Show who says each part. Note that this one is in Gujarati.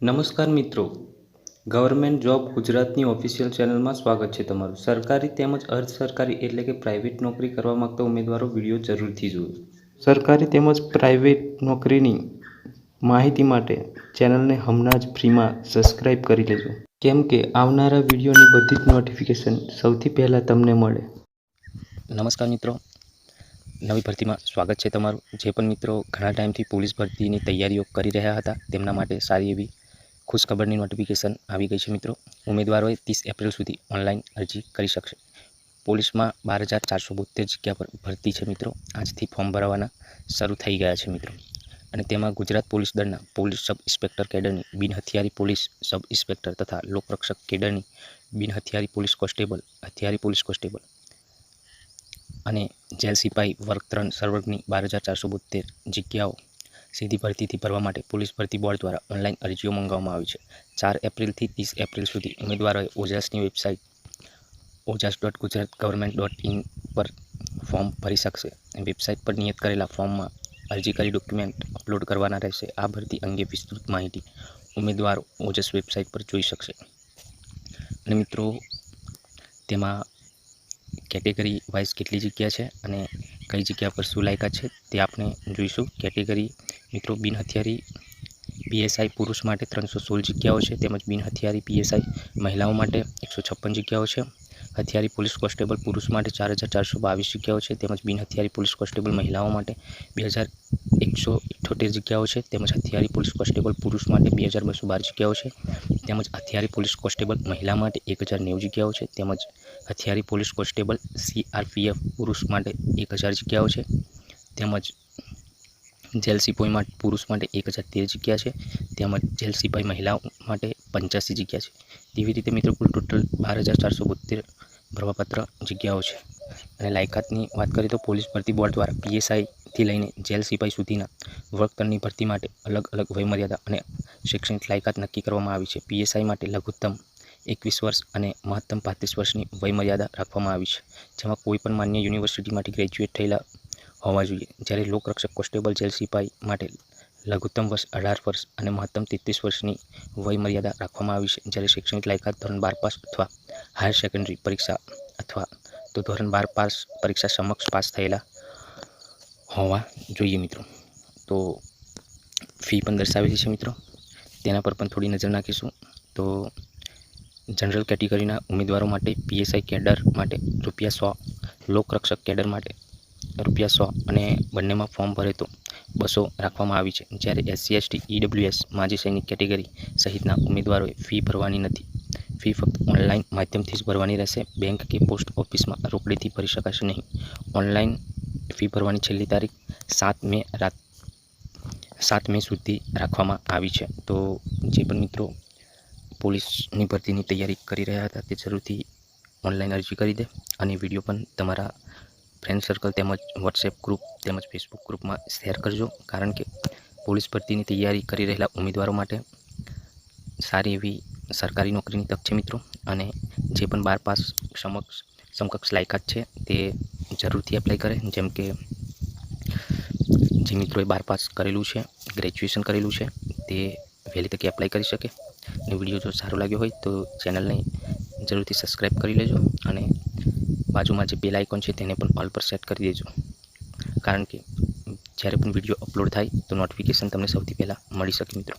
Speaker 1: નમસ્કાર મિત્રો. ગવર્મેન્ટ જોબ ગુજરાતની ઓફિશિયલ ચેનલમાં સ્વાગત છે તમારું. સરકારી તેમજ અર્ધ સરકારી એટલે કે પ્રાઇવેટ નોકરી કરવા માગતા ઉમેદવારો વીડિયો જરૂરથી જુઓ. સરકારી તેમજ પ્રાઇવેટ નોકરીની માહિતી માટે ચેનલને હમણાં જ ફ્રીમાં સબસ્ક્રાઇબ કરી લેજો. કેમ કે આવનારા વિડીયોની બધી જ નોટિફિકેશન સૌથી પહેલાં તમને મળે.
Speaker 2: નમસ્કાર મિત્રો. નવી ભરતીમાં સ્વાગત છે તમારું. જે પણ મિત્રો ઘણા ટાઈમથી પોલીસ ભરતીની તૈયારીઓ કરી રહ્યા હતા, તેમના માટે સારી એવી ખુશખબરની નોટિફિકેશન આવી ગઈ છે મિત્રો. ઉમેદવારોએ ત્રીસ એપ્રિલ સુધી ઓનલાઈન અરજી કરી શકશે. પોલીસમાં બાર હજાર ચારસો બોતેર જગ્યા પર ભરતી છે મિત્રો. આજથી ફોર્મ ભરવાના શરૂ થઈ ગયા છે મિત્રો. અને તેમાં ગુજરાત પોલીસ દળના પોલીસ સબ ઇન્સ્પેક્ટર કેડરની, બિન હથિયારી પોલીસ સબ ઇન્સ્પેક્ટર તથા લોકરક્ષક કેડરની, બિન હથિયારી પોલીસ કોન્સ્ટેબલ, હથિયારી પોલીસ કોન્સ્ટેબલ અને જેલ સિપાહી વર્ગ ત્રણ સર્વર્ગની બાર હજાર ચારસો બોતેર જગ્યાઓ સીધી ભરતીથી ભરવા માટે પોલીસ ભરતી બોર્ડ દ્વારા ઓનલાઈન અરજીઓ મંગાવવામાં આવી છે. ચાર એપ્રિલથી ત્રીસ એપ્રિલ સુધી ઉમેદવારોએ ઓજાસની website Ojas dot Gujarat government dot in પર ફોર્મ ભરી શકશે. વેબસાઇટ પર નિયત કરેલા ફોર્મમાં અરજી કરી ડોક્યુમેન્ટ અપલોડ કરવાના રહેશે. આ ભરતી અંગે વિસ્તૃત માહિતી ઉમેદવારો ઓજસ વેબસાઇટ પર જોઈ શકશે. અને મિત્રો, તેમાં કેટેગરી વાઇઝ કેટલી જગ્યા છે અને કઈ જગ્યા પર શું લાયકાત છે તે આપણે જોઈશું. કેટેગરી, મિત્રો બિન હથિયારી પીએસઆઈ પુરુષ માટે ત્રણસો સોળ જગ્યાઓ છે તેમજ બિન હથિયારી પીએસઆઈ મહિલાઓ માટે એકસો છપ્પન જગ્યાઓ છે. હથિયારી પોલીસ કોન્સ્ટેબલ પુરુષ માટે ચાર હજાર ચારસો બાવીસ જગ્યાઓ છે તેમજ બિન હથિયારી પોલીસ કોન્સ્ટેબલ મહિલાઓ માટે બે હજાર એકસો ઇઠ્ઠોતેર જગ્યાઓ છે તેમજ હથિયારી પોલીસ કોન્સ્ટેબલ પુરુષ માટે બે હજાર બસો બાર જગ્યાઓ છે તેમજ હથિયારી પોલીસ કોન્સ્ટેબલ મહિલા માટે એક હજાર નેવું જગ્યાઓ છે તેમજ હથિયારી પોલીસ કોન્સ્ટેબલ સીઆરપીએફ પુરુષ માટે એક હજાર જગ્યાઓ છે. તેમજ જેલ સિપાઈ માટે પુરુષ માટે એક હજાર તેર જગ્યા છે. તેમજ જેલ સિપાઈ મહિલાઓ માટે પંચ્યાસી જગ્યા છે. તેવી રીતે મિત્રો કુલ ટોટલ બાર હજાર ચારસો બોતેર ભરવાપત્ર જગ્યાઓ છે. અને લાયકાતની વાત કરીએ તો પોલીસ ભરતી બોર્ડ દ્વારા પીએસઆઈથી લઈને જેલ સિપાઈ સુધીના વર્ગતરની ભરતી માટે અલગ અલગ વયમર્યાદા અને શૈક્ષણિક લાયકાત નક્કી કરવામાં આવી છે. પીએસઆઈ માટે લઘુત્તમ એકવીસ વર્ષ અને મહત્તમ પાંત્રીસ વર્ષની વયમર્યાદા રાખવામાં આવી છે, જેમાં કોઈપણ માન્ય યુનિવર્સિટીમાંથી ગ્રેજ્યુએટ થયેલા હોવા જોઈએ. જ્યારે લોકરક્ષક કોન્સ્ટેબલ જેલ સિપાઈ માટે લઘુત્તમ વર્ષ અઢાર વર્ષ અને મહત્તમ તેત્રીસ વર્ષની વયમર્યાદા રાખવામાં આવી છે, જ્યારે શૈક્ષણિક લાયકાત ધોરણ બાર પાસ અથવા હાયર સેકન્ડરી પરીક્ષા અથવા તો ધોરણ બાર પાસ પરીક્ષા સમક્ષ પાસ થયેલા હોવા જોઈએ મિત્રો. તો ફી પણ દર્શાવેલી છે મિત્રો. તેના પર પણ થોડી નજર નાખીશું. તો જનરલ કેટેગરીના ઉમેદવારો માટે પીએસઆઈ કેડર માટે રૂપિયા સો, લોકરક્ષક કેડર માટે રૂપિયા સો અને બંનેમાં ફોર્મ ભરે તો બસો રાખવામાં આવી છે. જ્યારે એસસી, એસટી, ઈડબ્લ્યુએસ માજી સૈનિક કેટેગરી સહિતના ઉમેદવારોએ ફી ભરવાની નથી. ફી ફક્ત ઓનલાઈન માધ્યમથી જ ભરવાની રહેશે. બેંક કે પોસ્ટ ઓફિસમાં રોકડીથી ભરી શકાશે નહીં. ઓનલાઈન ફી ભરવાની છેલ્લી તારીખ સાત મે રાત, સાત મે સુધી રાખવામાં આવી છે. તો જે પણ મિત્રો પોલીસની ભરતીની તૈયારી કરી રહ્યા હતા, તે જરૂરથી ઓનલાઈન અરજી કરી દે. અને વીડિયો પણ તમારા ફ્રેન્ડ સર્કલ તેમજ વોટ્સએપ ગ્રુપ તેમજ ફેસબુક ગ્રુપમાં શેર કરજો. કારણ કે પોલીસ ભરતીની તૈયારી કરી રહેલા ઉમેદવારો માટે સારી એવી સરકારી નોકરીની તક છે મિત્રો. અને જે પણ બાર પાસ સમક્ષ, સમકક્ષ લાયકાત છે, તે જરૂરથી એપ્લાય કરે. જેમ કે જે મિત્રોએ બાર પાસ કરેલું છે ગ્રેજ્યુએશન કરેલું છે, તે વહેલી તકે એપ્લાય કરી શકે. વીડિયો જો સારો લાગ્યો હોય તો ચેનલને જરૂરથી સબસ્ક્રાઈબ કરી લેજો અને બાજુમાં જે બેલ આઇકોન છે તેને પણ ઓલ પર સેટ કરી દેજો. કારણ કે જ્યારે પણ વીડિયો અપલોડ થાય તો નોટિફિકેશન તમને સૌથી પહેલાં મળી શકે મિત્રો.